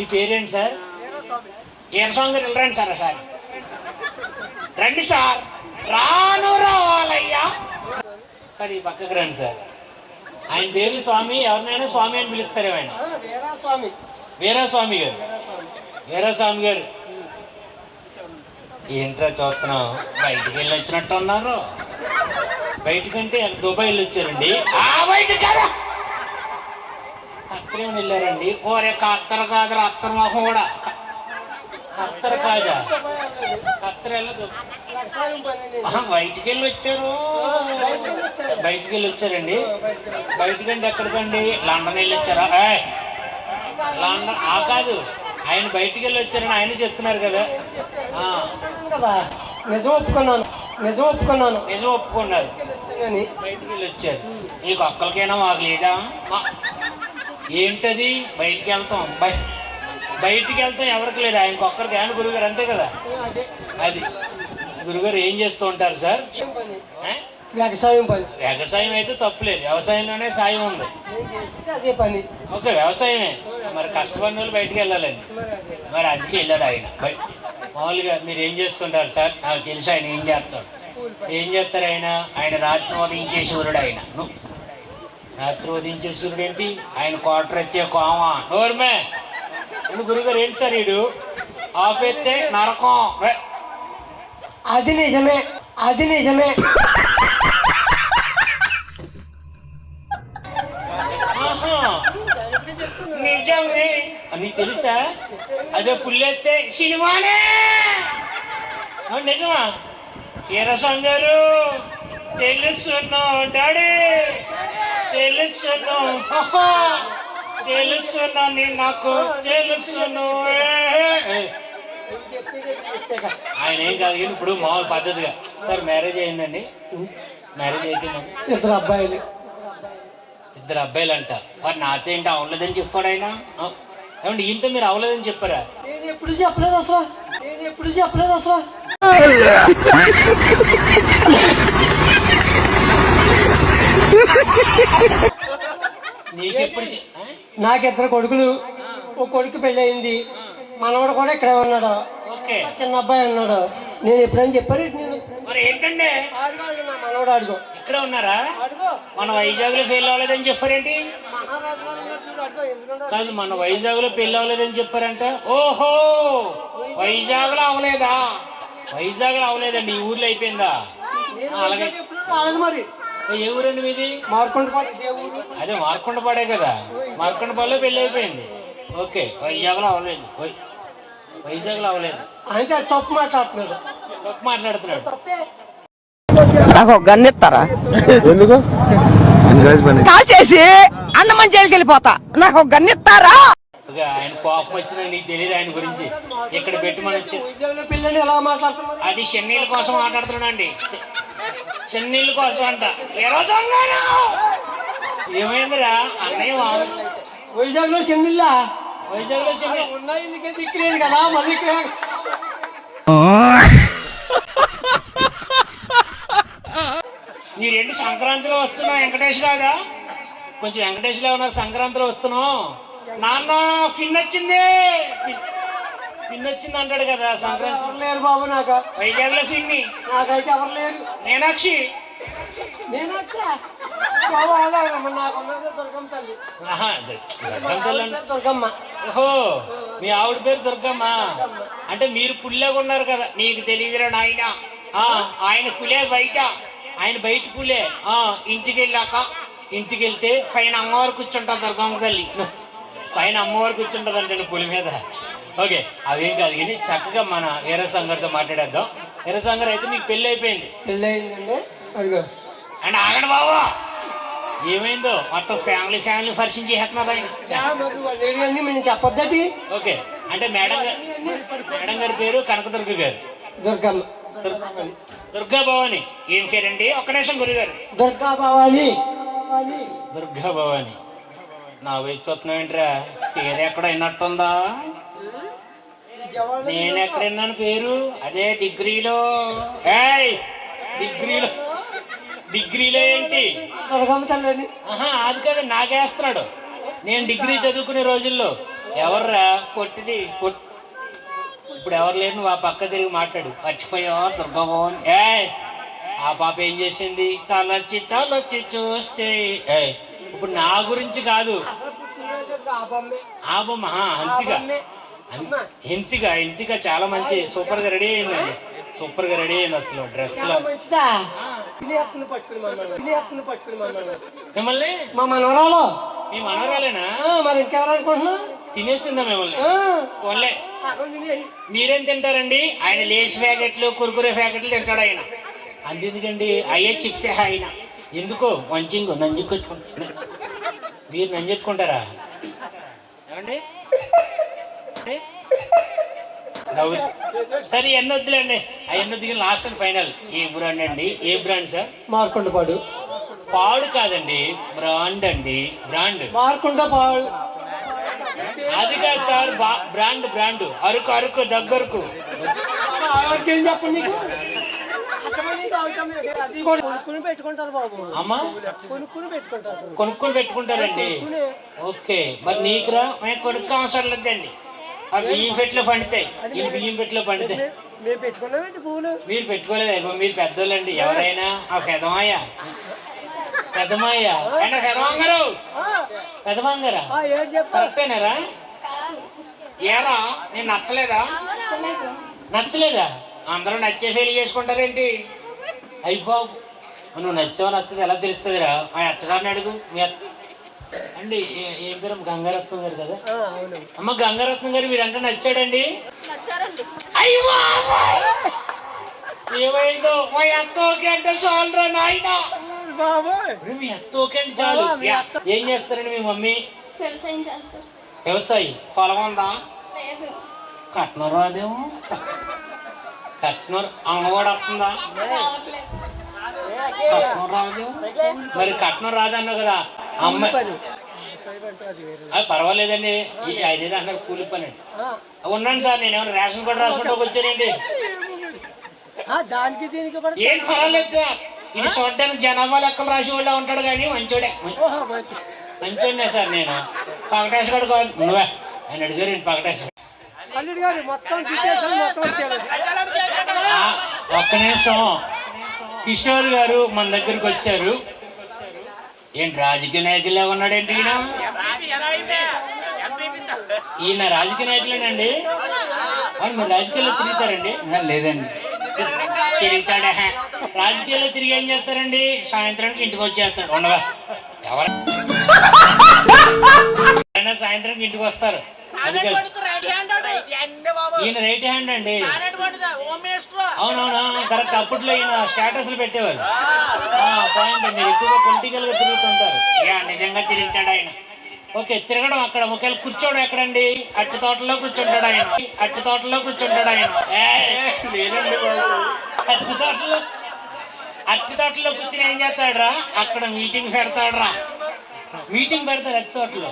మీ పేరేంటి సార్? ఈరస్వామి గారు వెళ్ళరండి సార్ సార్. రండి సార్. రాను రావాలయ్యా. సార్ ఈ పక్కకు రండి సార్. ఆయన పేరు స్వామి ఎవరినైనా స్వామి అని పిలుస్తారు ఆయన వీరా స్వామి వీరాస్వామి గారు. వీరాస్వామి. గారు. ఏంట్రా చూస్తున్నాం బయటికి వెళ్ళి వచ్చినట్టు ఉన్నారు బయటికంటే దుబాయ్ వెళ్ళి వచ్చారండి ఆ బయట అక్కడేమని వెళ్ళారండి. ఓరే కత్తర కాదురా అత్తర మొహం కూడా. కత్తర కాదా? కత్తర వెళ్ళదు బయటికి వెళ్ళి వచ్చారు. బయటికి వెళ్ళి వచ్చారండి బయటికి. బయటికంటే ఎక్కడికండి? లండన్ వెళ్ళి వచ్చారా లండన్ ఆ కాదు. ఆయన బయటికి వెళ్ళి వచ్చారని ఆయన చెప్తున్నారు కదా. కదా? నిజం ఒప్పుకున్నాను. నిజం ఒప్పుకున్నాను. నిజం ఒప్పుకున్నారు. బయటికి వెళ్ళి వచ్చారు నీకు ఒక్కరికైనా మాకు లేదా? ఏంటది? బయటికి వెళ్తాం బయ- బయటికి వెళ్తాం ఎవరికి లేదు. ఆయనకు ఒక్కరికి ఆయన గురుగారు అంతే కదా? అదే. గురుగారు ఏం చేస్తూ ఉంటారు సార్? వ్యవసాయం పని. వ్యవసాయం అయితే తప్పులేదు వ్యవసాయంలోనే సాయం ఉంది. అదే పని. ఓకే వ్యవసాయమే. మరి కష్టపడిన వాళ్ళు బయటికి వెళ్ళాలండి మరి అదే. మరి అందుకే వెళ్ళాడు ఆయన. మామూలుగా మీరు ఏం చేస్తుంటారు సార్? నాకు తెలుసు ఆయన ఏం చేస్తాడు. ఏం చేస్తారు ఆయన? ఆయన రాత్రి ఉదయించే సూర్యుడు ఆయన? రాత్రి ఉదయించే సూర్యుడు ఏంటి ఆయన క్వార్టర్ ఎత్తే కోమ. నోర్మే. గురుగారు ఏంటి సార్ వీడు? ఆఫ్ ఎత్తే నరకం. అది నిజమే అది నిజమే. అని తెలుసా? అదే ఫుల్ ఎత్తే సినిమానే. నిజమా? ఈరసం గారు తెలుసును డాడీ తెలుసును. హహ, తెలుసును నీ నాకు తెలుసును. ఆయన ఏం కాదు ఇప్పుడు మామూలు పద్ధతిగా. సార్ మ్యారేజ్ అయిందండి? మ్యారేజ్ అయిపోయిందండి. ఇద్దరు అబ్బాయిలు. ఇద్దరు అబ్బాయిలు అంట మరి నాతో ఏంటి అవ్వలేదని చెప్పాడు ఆయన? ఏమండి ఈయనతో మీరు అవ్వలేదని చెప్పారా? నేను ఎప్పుడు చెప్పలేదు అసలు? నేను ఎప్పుడు చెప్పలేదు అసలు? నీకెప్పుడు చె- ఆ? నాకు ఇద్దరు కొడుకులు. ఒక కొడుకు పెళ్ళి అయింది మనవడు కూడా ఇక్కడే ఉన్నాడు. చిన్న అబ్బాయి ఉన్నాడు. నేను ఎప్పుడైనా చెప్పాను నేను మరి ఏంటండి? మనవడు ఆడుకో ఇక్కడ ఉన్నారా? మన వైజాగ్లో ఫెయిల్ అవ్వలేదని చెప్పారేంటి? కాదు మన వైజాగ్లో పెళ్ళి అవ్వలేదని చెప్పారంట. ఓహో! వైజాగ్లో అవ్వలేదా? వైజాగ్లో అవ్వలేదండి ఈ ఊర్లో అయిపోయిందా? అలాగే. మరి. ఏ ఊరండి మీది? మార్కొండపాడు ఇదే ఊరు. అదే మార్కొండపాడే కదా. మార్కొండపాడులో పెళ్ళి అయిపోయింది. ఓకే. వైజాగ్లో అవ్వలేదు. వై- వైజాగ్లో అవ్వలేదు అయితే తప్పు మాట్లాడుతున్నాడు. తప్పు మాట్లాడుతున్నాడు. తప్పే. నాకు ఒక గన్ ఇస్తారా? ఎందుకు? ఎన్ని గైస్ పని కాల్ చేసి అన్నమని జైలుకి వెళ్ళిపోతా. నాకు ఒక గన్ ఇస్తారా? ఆయన కోపం వచ్చినా నీకు తెలియదు ఆయన గురించి? ఇక్కడ పెట్టి మనం చి- వైజాగ్లో పిల్లలు ఎలా మాట్లాడుతున్నారు అది చెన్నీళ్ళ కోసం మాట్లాడుతున్నాడండి. చెన్నీళ్ళ కోసం అంట. ఏమైందిరా? అన్నయ్య వైజాగ్లో చెన్నిల్లా వైజాగ్లో చిన్న ఉన్నాయి దిక్కులేదు కదా మళ్ళీ ఇక్కడ రెండు సంక్రాంతిలో వస్తున్నా వెంకటేష్ కాదా కొంచెం వెంకటేశ్వర ఏమన్నా సంక్రాంతిలో వస్తున్నాం నాన్న ఫిన్ వచ్చింది పిన్ వచ్చింది అంటాడు కదా సంక్రాంతి. ఎవరు లేరు బాబు నాకు. వైజాగ్లో ఫిన్ని నాకైతే ఎవరు లేరు. మీనాక్షి నేను వచ్చా బాబు దుర్గమ్మ తల్లి. ఆహా, అదే. దుర్గమ్మ తల్లి అంటే- దుర్గమ్మ. ఓహో మీ ఆవిడ పేరు దుర్గమ్మ. అంటే మీరు పుల్లేగా ఉన్నారు కదా. నీకు తెలియదురా నాయన. ఆ, ఆయన పులే బయట. ఆయన బయట పులే. ఆ, ఇంటికి వెళ్ళాక ఇంటికి వెళ్తే పైన అమ్మవారు కూర్చుంటా దుర్గమ్మ తల్లి. పైన అమ్మవారు కూర్చుంటది అంటే పులి మీద. ఓకే అదేం కాదు. కానీ చక్కగా మన వీర సంగారితో మాట్లాడేద్దాం. వీర సంగారు అయితే మీకు పెళ్ళి అయిపోయింది. పెళ్ళి అయిందండి అదిగో. అండ్ ఆగండి బాబు. ఏమైందో? మొత్తం ఫ్యామిలీ ఫ్యామిలీ పరిచయం చేస్తున్నారు ఆయన. చెప్పొద్దటి. ఓకే అంటే మేడం గారు మేడం గారి పేరు కనకదుర్గ గారు. దుర్గమ్మ. దుర్గా భవాని. ఏం పేరండి? ఒక్క నిమిషం గురుగారు. దుర్గా భవాని. దుర్గా భవాని. నా వైపు చూస్తున్నావు ఏంట్రా పేరు ఎక్కడ విజయవాడలో నేను ఎక్కడ విన్నాను పేరు? అదే డిగ్రీలో. ఏయ్! డిగ్రీలో. డిగ్రీలో ఏంటి? అది కాదు నాకేస్తున్నాడు నేను డిగ్రీ చదువుకునే రోజుల్లో. ఎవర్రా? పొట్టిది కొట్- ఇప్పుడు ఎవరు లేరు? నువ్వు ఆ పక్క తిరిగి మాట్లాడు. మర్చిపోయావా దుర్గమోహన్ ఏ ఆ పాప ఏం చేసింది? తలొచ్చి తలొచ్చి చూస్తే. ఇప్పుడు నా గురించి కాదు. ఆ బొమ్మే. ఆ బొమ్మ ఆ, హన్సిక హన్- హెన్సిక హెన్సిక చాలా మంచి సూపర్గా రెడీ అయిందండి సూపర్గా రెడీ అయింది అసలు డ్రెస్లో. మంచిదా? మిమ్మల్ని? మా మనవరాలు. మీ మనవరాలేనా? మరి ఇంకెవరు అనుకుంటున్నా తినేసిందా మిమ్మల్ని? మీరేం తింటారండి? ఆయన లేస్ ప్యాకెట్లు కురుకురే ప్యాకెట్లు తింటాడు ఆయన. అంతెందుకండి? అయ్యే చిప్స్ ఆయన. ఎందుకో? మంచింగు నంజుకొచ్చుకుంటా మీరు నంజెట్టుకుంటారా ఏమండి ఏ? నవ్వు సరే ఎన్ని వద్దులేండి. ఆ ఎన్ని వద్దు లాస్ట్ అండ్ ఫైనల్. ఏ బ్రాండ్ అండి. ఏ బ్రాండ్ సార్? మార్కొండ పాడు. పాడు కాదండి. బ్రాండ్ అండి. బ్రాండ్. మార్కొండ పాడు. అది కాదు sir. Brand brand. Araku Araku దగ్గరకు. చెప్పండి నీకు. కొనుక్కుని పెట్టుకుంటారు బాబు. అమ్మా? కొనుక్కుని పెట్టుకుంటారు. కొనుక్కొని పెట్టుకుంటారండి. ఓకే. మరి నీకురా? మేము కొడుకు అవసరం లేదండి. బియ్యం పెట్లు పండుతాయి. ఈ బియ్యం పెట్టిలో పండితే మే- మేము పెట్టుకున్నామేంటి పువ్వులు మీరు పెట్టుకోలేదు అయిపో మీరు పెద్దోళ్ళండి. ఎవరైనా? ఆ పెదమాయ. పెద్దమాయ ఆయన పెదమంగారు? చెప్పు. కరెక్టేనారా? ఏరా నేను నచ్చలేదా? నచ్చలేదా. అందరూ నచ్చే ఫెయిల్ చేసుకుంటారేంటి? అయిపోవు నువ్వు నచ్చావా నచ్చదు ఎలా తెలుస్తుందిరా? మా అత్తగారిని అడుగు. మీ అత్త అండి ఏ- ఏం పేరు గంగారత్నం గారు కదా? ఆ, అవును. అమ్మ గంగారత్నం గారు వీడంటే నచ్చాడండి అయ్యో ఏమైందో? మా అత్త ఓకే అంటే నాయన. మీ అత్త ఓకే చాలు. ఏం చేస్తారండి మీ మమ్మీ? వ్యవసాయం చేస్తారు. వ్యవసాయం. పొలం ఉందా? లేదు. కట్నం రాదేమో కట్నం అమ్మ కూడా వస్తుందా? కట్నం రాదేమో మరి కట్నం రాదన్నావు కదా. అమ్మ పని. వ్యవసాయం అంటే అది వేరే అది పర్వాలేదండి ఆయన ఏదో అన్నారు కూలి పని. అండి ఉన్నాను సార్ నేను ఏమైనా రేషన్ కార్డు రాసుకుంటూ వచ్చానండి. దానికి దీనికి కూడా ఏం పర్వాలేదు సార్. ఇది చూడడానికి జనాభా లెక్కలు రాసి వాళ్ళ ఉంటాడు కానీ మంచోడే. ఓహో, మంచి. మంచోడినే సార్ నేను. పకటేశ్వరుడు కాదు. నువ్వే. ఆయన అడిగారు గారు మొత్తం ఆ, ఒక్క నిమిషం. కిషోర్ గారు మన దగ్గరికి వచ్చారు. ఏంటి రాజకీయ నాయకులే ఉన్నాడేంటి ఈయన? ఈయన రాజకీయ నాయకులేనండి? అవును మీరు రాజకీయాల్లో తిరుగుతారండి? లేదండి. తిరుగుతాడే? రాజకీయాల్లో తిరిగి ఏం చేస్తారండి? సాయంత్రానికి ఇంటికి వచ్చేస్తాడు ఉండవా? ఎవరు ఎవరైనా సాయంత్రానికి ఇంటికి వస్తారు. ఈయన రైట్ హ్యాండ్ అండి. అవునవును కరెక్ట్. అప్పట్లో ఈయన స్టేటస్లు పెట్టేవారు పాయింట్ మీరు ఎక్కువగా పొలిటికల్గా తిరుగుతుంటారు. యా నిజంగా తిరుగుతాడు ఆయన. ఓకే తిరగడం అక్కడ. ఒకవేళ కూర్చోవడం ఎక్కడండి? అట్టి తోటలో కూర్చుంటాడు ఆయన. అట్టి తోటలో కూర్చుంటాడు ఆయన. లేదండి అట్టి తోటలో అట్టి తోటలో కూర్చుని ఏం చేస్తాడురా? అక్కడ మీటింగ్ పెడతాడురా. మీటింగ్ పెడతారు అట్టి తోటలో.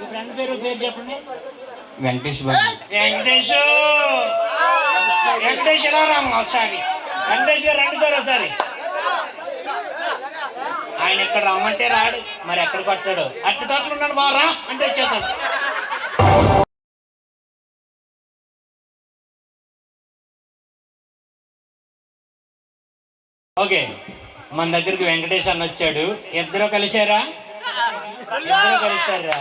మీ ఫ్రెండ్ పేరు పేరు చెప్పండి. వెంకటేష్ బాబు. వెంకటేష్! వెంకటేష్ ఎలా రామ్మ ఒకసారి? వెంకటేష్ గారు రండి సార్ ఒకసారి. ఆయన ఇక్కడ రమ్మంటే రాడు మరి ఎక్కడ కొట్టాడు? అట్టి తోటలు ఉన్నాడు బాగా అంటే వచ్చేస్తాడు. ఓకే మన దగ్గరికి వెంకటేష్ అన్న వచ్చాడు. ఇద్దరు కలిశారా ఇద్దరు కలిశారా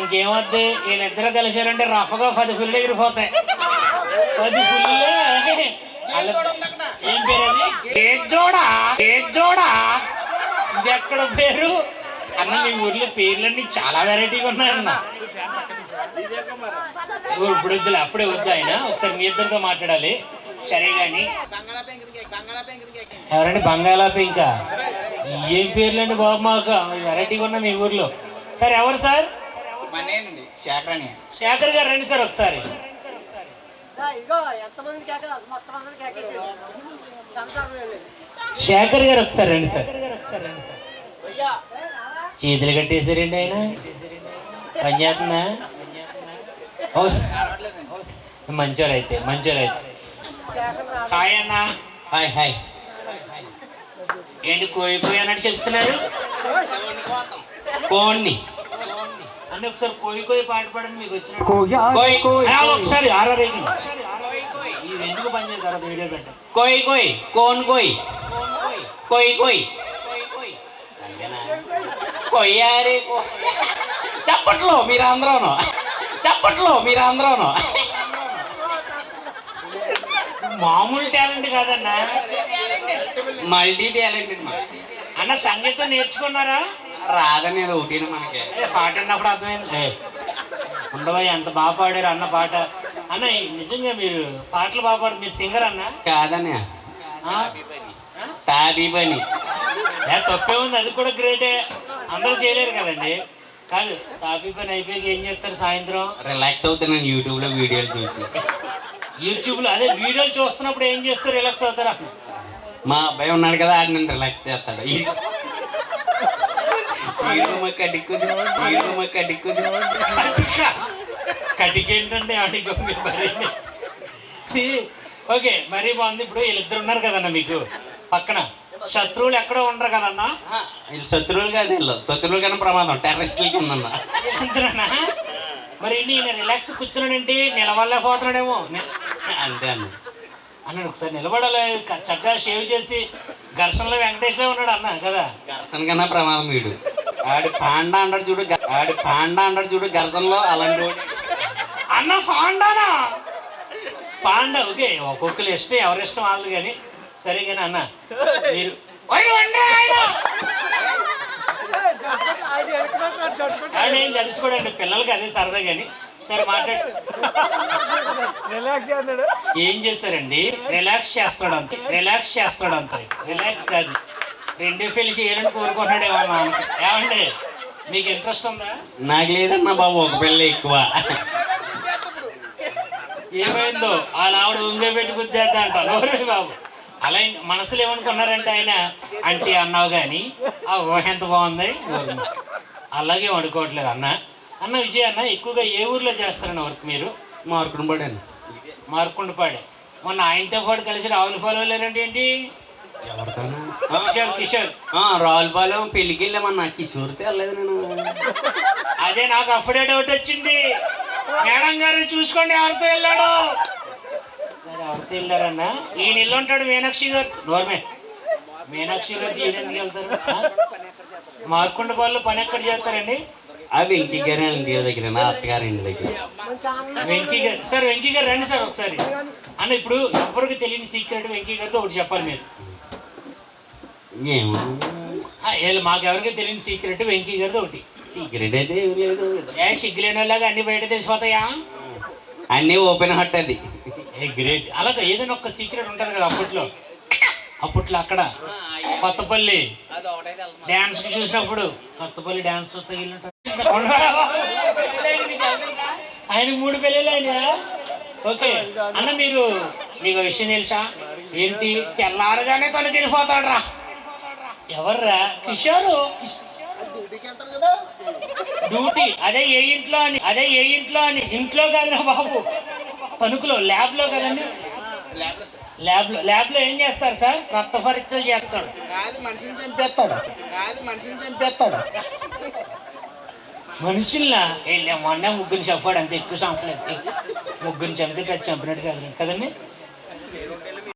ఇంకేమొద్ది? వీళ్ళిద్దరు కలిసారంటే రఫగా పది ఫుల్ ఎగిరిపోతాయి. పది ఫుల్లే ఏం పేరు అది? జోడా? ఇది ఎక్కడ పేరు? అన్న మీ ఊర్లో పేర్లన్నీ చాలా వెరైటీగా ఉన్నాయన్న. ఇప్పుడు వద్దులే అప్పుడే వద్దు ఆయన. ఒకసారి మీ ఇద్దరితో మాట్లాడాలి. సరే గాని. ఎవరండి? బంగాళాపి ఇంకా ఏం పేర్లండి బాబు మాకు? వెరైటీగా ఉన్నా మీ ఊర్లో. సార్ ఎవరు సార్? మనేనండి శేఖర్ గారు రండి సార్ ఒకసారి. ఆ, ఇగో ఎంతమంది కేకలు? మొత్తం అందరూ కేకేసారు సంసారం వెళ్ళి శేఖర్ గారు ఒకసారి రండి సార్. చేతులు కట్టేశారండి ఆయన? పని చేస్తుందా? ఓ, మంచోరు అయితే మంచోరు అయితే. హాయ్ అన్న. Hi hi. ఏంటి కోయి కోయి అన్నట్టు చెప్తున్నారు? కోండి అన్న ఒకసారి కోయి కోయి పాట పాడండి మీకు వచ్చిన కోయ్ ఆ, ఒకసారి ఆర్ఆర్ ఇది ఎందుకు పని చేయ తర్వాత వీడియో పెట్టాం కోయ్ కోయ్. కోన్ కోయ్. కోయ్ కోయ్. కొయ్యారే కో- చప్పట్లో మీరు అందరూను చప్పట్లో మీరు అందరూను మామూలు టాలెంట్ కాదన్నా. మల్టీ టాలెంటెడ్ మా. అన్న సంగీతం నేర్చుకున్నారా? రాదని అది ఒకటిన మనకి? పాట అన్నప్పుడు అర్థమైంది. ఏ, ఉండవయ్య ఎంత బాగా పాడారు అన్న పాట. అన్న నిజంగా మీరు పాటలు బాగా పాడు మీరు సింగర్ అన్న? కాదనే ఆ? తాబీ పని తప్పే ఉంది అది కూడా గ్రేటే అందరూ చేయలేరు కదండి. కాదు తాపీ పని అయిపోయి ఏం చేస్తారు సాయంత్రం? రిలాక్స్ అవుతున్నాను యూట్యూబ్లో వీడియోలు చూసి. యూట్యూబ్లో అదే వీడియోలు చూస్తున్నప్పుడు ఏం చేస్తారు? రిలాక్స్ అవుతారా? మా అబ్బాయి ఉన్నాడు కదా ఆడు నన్ను రిలాక్స్ చేస్తాడు. అడిగో మీ ఓకే మరీ బాగుంది ఇప్పుడు వీళ్ళిద్దరు ఉన్నారు కదన్న మీకు పక్కన శత్రువులు ఎక్కడో ఉండరు కదన్నా వీళ్ళు శత్రువులు కాదు వీళ్ళు శత్రువులు కన్నా ప్రమాదం టెర్రరిస్టుల వీళ్ళిద్దరేనా? మరి ఈయన రిలాక్స్ కూర్చున్నాడేంటి నిలవలేకపోతున్నాడేమో ని- అంతే అన్న అన్నాడు ఒకసారి నిలబడాలి చక్కగా షేవ్ చేసి ఘర్షణలో వెంకటేశ్వర ఉన్నాడు అన్న కదా గర్సన కన్నా ప్రమాదం వీడు ఆడి పాండా అంటాడు చూడు ఆడి పాండా అంటాడు చూడు గర్సనలో అలాంటి. అన్న పాండానా? పాండా ఓకే ఒక్కొక్కరు ఇష్టం ఎవరి ఇష్టం వాళ్ళు కానీ. సరే కానీ అన్న మీరు ఏం జడుచుకోడండి పిల్లలకి అదే సరదా కానీ. సరే మాట్లాడు. రిలాక్స్ చేస్తాడు ఏం చేశారండి? రిలాక్స్ చేస్తాడు అంతే. రిలాక్స్ చేస్తాడు అంతే. రిలాక్స్ కాదు. రెండు ఫెయిల్ చేయాలని కోరుకుంటున్నాడు ఏమండి? మీకు ఇంట్రెస్ట్ ఉందా? నాకు లేదన్నా బాబు ఒక పిల్ల ఎక్కువ. ఏమైందో? వాళ్ళ ఆవిడ ఉంగే పెట్టి గుద్దేద్దా అంట. నోరే బాబు. అలా మనసులో ఏమనుకున్నారంటే ఆయన అంటే అన్నావు కానీ ఆ ఊహ ఎంత బాగుంది. అలాగే వండుకోవట్లేదు అన్న. అన్న విజయ్ అన్న ఎక్కువగా ఏ ఊర్లో చేస్తారన్న వర్క్ మీరు? మార్కుని పడాను మార్కుండపాడే. మొన్న ఆయనతో పాటు కలిసి రావుల ఫాలో వెళ్ళారంటే ఏంటి రావులపాలెం పెళ్ళికి వెళ్ళామన్నా కిషోర్తో వెళ్ళలేదు నేను. అదే నాకు అప్పుడే డౌట్ వచ్చింది. మేడం గారు చూసుకోండి ఎవరితో వెళ్ళాడు. మరి ఎవరితో వెళ్ళారన్నా? ఈయన ఇల్లు ఉంటాడు మీనాక్షి గారు. నోర్మే. మీనాక్షి గారు ఈయన ఎందుకు వెళ్తారు? మార్కొండ వాళ్ళు పని ఎక్కడ చేస్తారండి? ఆ వెంకీ గారి ఇంటి దగ్గర నా అత్తగారి ఇంటి దగ్గర. వెంకీ గారు సార్ వెంకీ గారు రండి సార్ ఒకసారి. అన్న ఇప్పుడు ఎవరికి తెలియని సీక్రెట్ వెంకీ గారితో ఒకటి చెప్పాలి మీరు. ఏమో ఆ, వీళ్ళు మాకు ఎవరికి తెలియని సీక్రెట్ వెంకీ గారితో ఒకటి. సీక్రెట్ అయితే ఏం లేదు. ఏ సిగ్గులేని వాళ్ళగా అన్ని బయట తెలిసిపోతాయా? అన్నీ ఓపెన్ హార్ట్ అది. ఏ గ్రేట్ అలాగే ఏదైనా ఒక సీక్రెట్ ఉంటుంది కదా అప్పట్లో. అప్పట్లో అక్కడ కొత్తపల్లి డ్యాన్స్కి చూసినప్పుడు కొత్తపల్లి డ్యాన్స్ ఆయన మూడు పెళ్ళిళ్ళు అయినా ఓకే. అన్న మీరు మీకు విషయం తెలుసా? ఏంటి? తెల్లారగానే తనకి వెళ్ళిపోతాడు రా. ఎవర్రా? కిషోరు? డ్యూటీ. అదే ఏ ఇంట్లో అని అదే ఏ ఇంట్లో అని. ఇంట్లో కాదురా బాబు. తణుకులో ల్యాబ్లో కదండి. ల్యాబ్లో ల్యాబ్లో ఏం చేస్తారు సార్? రక్త పరీక్షలు చేస్తాడు. కాదు మనిషిని చంపేస్తాడు. కాదు మనిషిని చంపేస్తాడు. మనుషుల్లా వెళ్ళా మొన్న ముగ్గురిని చంపాడు. అంత ఎక్కువ చంపలేదు. ముగ్గురిని చంపితే పెద్ద చంపినట్టు కాదు కదండి?